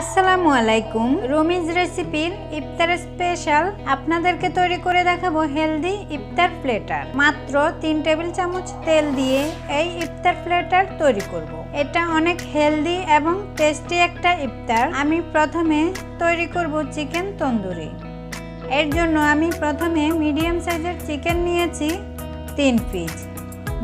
আসসালামু আলাইকুম। রমিজ রেসিপির ইফতার স্পেশাল আপনাদেরকে তৈরি করে দেখাবো হেলদি ইফতার প্লেটার। মাত্র তিন টেবিল চামচ তেল দিয়ে এই ইফতার প্লেটার তৈরি করব। এটা অনেক হেলদি এবং টেস্টি একটা ইফতার। আমি প্রথমে তৈরি করব চিকেন তন্দুরি। এর জন্য আমি প্রথমে মিডিয়াম সাইজের চিকেন নিয়েছি তিন পিস।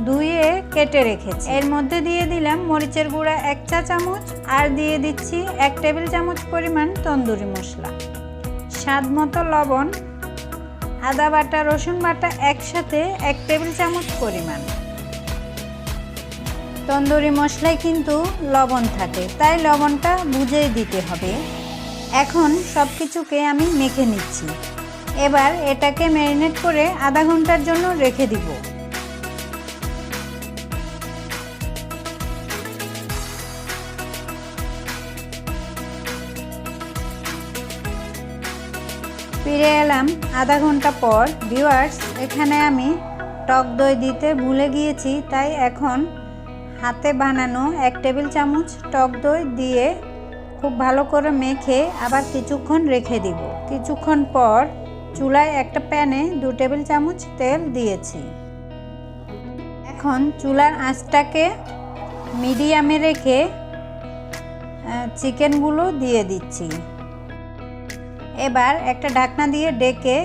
ধুয়ে কেটে রেখেছি। এর মধ্যে দিয়ে দিলাম মরিচের গুঁড়া এক চা চামচ আর দিয়ে দিচ্ছি এক টেবিল চামচ পরিমাণ তন্দুরি মশলা। স্বাদ মতো লবণ, আদা বাটা, রসুন বাটা একসাথে এক টেবিল চামচ পরিমাণ। তন্দুরি মশলায় কিন্তু লবণ থাকে, তাই লবণটা বুঝেই দিতে হবে। এখন সব কিছুকে আমি মেখে নিচ্ছি। এবার এটাকে ম্যারিনেট করে আধা ঘণ্টার জন্য রেখে দিব। ফিরে এলাম আধা ঘণ্টা পর। ভিউয়ার্স, এখানে আমি টক দই দিতে ভুলে গিয়েছি, তাই এখন হাতে বানানো এক টেবিল চামচ টক দই দিয়ে খুব ভালো করে মেখে আবার কিছুক্ষণ রেখে দিব। কিছুক্ষণ পর চুলায় একটা প্যানে দু টেবিল চামচ তেল দিয়েছি। এখন চুলার আঁচটাকে মিডিয়ামে রেখে চিকেনগুলো দিয়ে দিচ্ছি। এবার একটা ঢাকনা দিয়ে ডেকে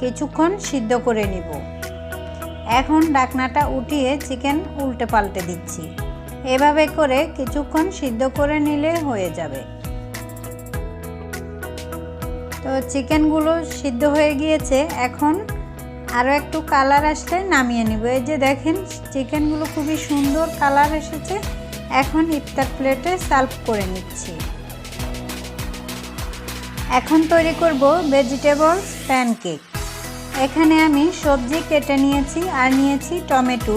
কিছুক্ষণ সিদ্ধ করে নিব। এখন ঢাকনাটা উঠিয়ে চিকেন উল্টে পাল্টে দিচ্ছি। এভাবে করে কিছুক্ষণ সিদ্ধ করে নিলে হয়ে যাবে। তো চিকেনগুলো সিদ্ধ হয়ে গিয়েছে, এখন আরও একটু কালার আসলে নামিয়ে নিব। এই যে দেখেন, চিকেনগুলো খুবই সুন্দর কালার এসেছে। এখন ইফতার প্লেটে সার্ভ করে নিচ্ছি। এখন তৈরি করব ভেজিটেবলস প্যানকেক এখানে আমি সবজি কেটে নিয়েছি আর নিয়েছি টমেটো,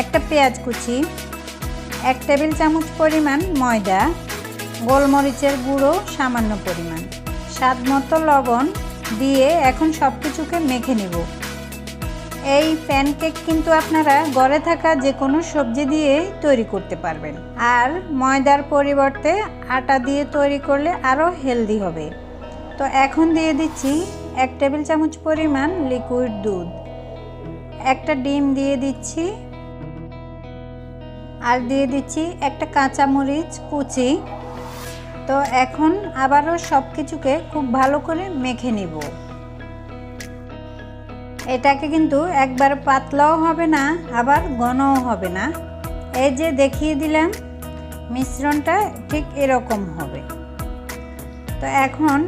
একটা পেঁয়াজ কুচি, এক টেবিল চামচ পরিমাণ ময়দা, গোলমরিচের গুঁড়ো সামান্য পরিমাণ, স্বাদ মতো লবণ দিয়ে এখন সব কিছুকে মেখে নেব। এই প্যানকেক কিন্তু আপনারা ঘরে থাকা যে কোনো সবজি দিয়েই তৈরি করতে পারবেন। আর ময়দার পরিবর্তে আটা দিয়ে তৈরি করলে আরও হেলদি হবে। তো এখন দিয়ে দিচ্ছি এক টেবিল চামচ পরিমাণ লিকুইড দুধ। একটা ডিম দিয়ে দিচ্ছি। আর দিয়ে দিচ্ছি একটা কাঁচামরিচ কুচি। তো এখন আবারও সব কিছুকে খুব ভালো করে মেখে নিব। এটাকে কিন্তু একবার পাতলাও হবে না, আবার ঘনও হবে না। এই যে দেখিয়ে দিলাম, মিশ্রণটা ঠিক এরকম হবে। তো এখন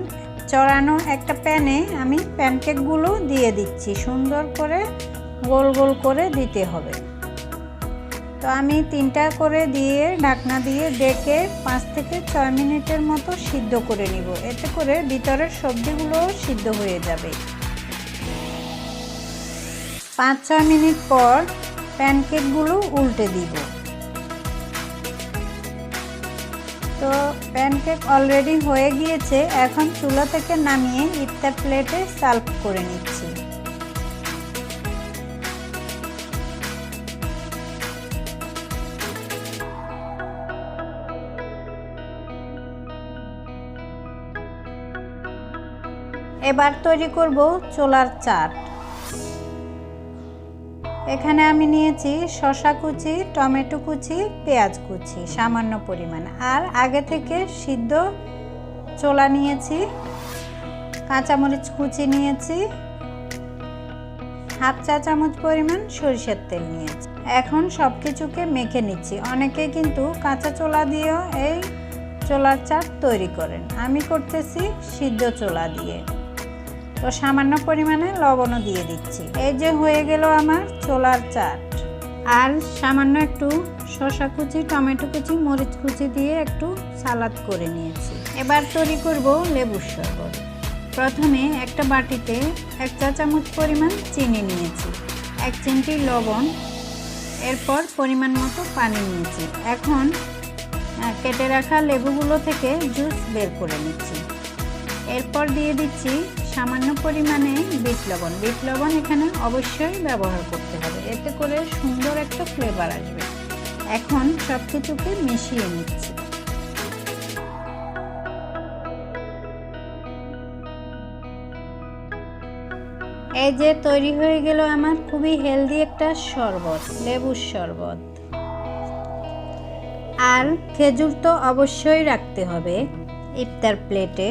চড়ানো একটা প্যানে আমি প্যানকেকগুলো দিয়ে দিচ্ছি। সুন্দর করে গোল গোল করে দিতে হবে। তো আমি তিনটা করে দিয়ে ঢাকনা দিয়ে ডেকে পাঁচ থেকে ছয় মিনিটের মতো সিদ্ধ করে নিব। এতে করে ভিতরের সবজিগুলো সিদ্ধ হয়ে যাবে। পাঁচ ছয় মিনিট পর প্যানকেকগুলো উল্টে দিব। তো প্যানকেক অলরেডি হয়ে গিয়েছে, এখন চুলা থেকে নামিয়ে ইফতার প্লেটে সার্ভ করে নিচ্ছি। এবার তৈরি করব চোলার চাট। এখানে আমি নিয়েছি শশা কুচি, টমেটো কুচি, পেঁয়াজ কুচি, সামান্য পরিমাণ। আর আগে থেকে সিদ্ধ চোলা নিয়েছি, কাঁচামরিচ কুচি নিয়েছি, হাফ চা চামচ পরিমাণ সরিষার তেল নিয়েছি। এখন সব কিছুকে মেখে নিচ্ছি। অনেকে কিন্তু কাঁচা চোলা দিয়েও এই চোলার চাট তৈরি করেন। আমি করতেছি সিদ্ধ চোলা দিয়ে। তো সামান্য পরিমাণে লবণও দিয়ে দিচ্ছি। এই যে হয়ে গেল আমার ছোলার চাট। আর সামান্য একটু শসা কুচি, টমেটো কুচি, মরিচ কুচি দিয়ে একটু সালাদ করে নিয়েছি। এবার তৈরি করব লেবুর শরবত। প্রথমে একটা বাটিতে এক চা চামচ পরিমাণ চিনি নিয়েছি। এক চিমটি লবণ, এরপর পরিমাণ মতো পানি নিয়েছি। এখন কেটে রাখা লেবুগুলো থেকে জুস বের করে নিচ্ছি। এরপর দিয়ে দিচ্ছি সামান্য পরিমাণে বিট লবণ। বিট লবণ এখানে অবশ্যই ব্যবহার করতে হবে। এতে করে সুন্দর একটা ফ্লেভার আসবে। এখন সব কিছুকে মিশিয়ে নিচ্ছি। এই যে তৈরি হয়ে গেল আমার খুবই হেলদি একটা শরবত, লেবুর শরবত। আর খেজুর তো অবশ্যই রাখতে হবে ইফতার প্লেটে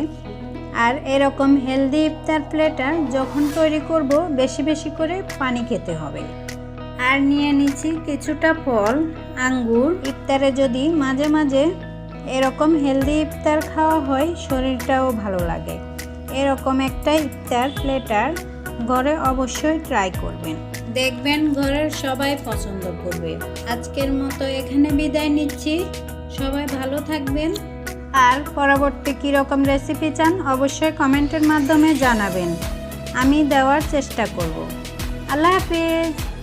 আর এরকম হেলদি ইফতার প্লেটার যখন তৈরি করব, বেশি বেশি করে পানি খেতে হবে। আর নিয়ে নিচ্ছি কিছুটা ফল, আঙ্গুর। ইফতারে যদি মাঝে মাঝে এরকম হেলদি ইফতার খাওয়া হয়, শরীরটাও ভালো লাগে। এরকম একটা ইফতার প্লেটার ঘরে অবশ্যই ট্রাই করবেন। দেখবেন ঘরের সবাই পছন্দ করবে। আজকের মতো এখানে বিদায় নিচ্ছি। সবাই ভালো থাকবেন। আর পরবর্তী কীরকম রেসিপি চান, অবশ্যই কমেন্টের মাধ্যমে জানাবেন। আমি দেওয়ার চেষ্টা করব। আল্লাহ হাফিজ।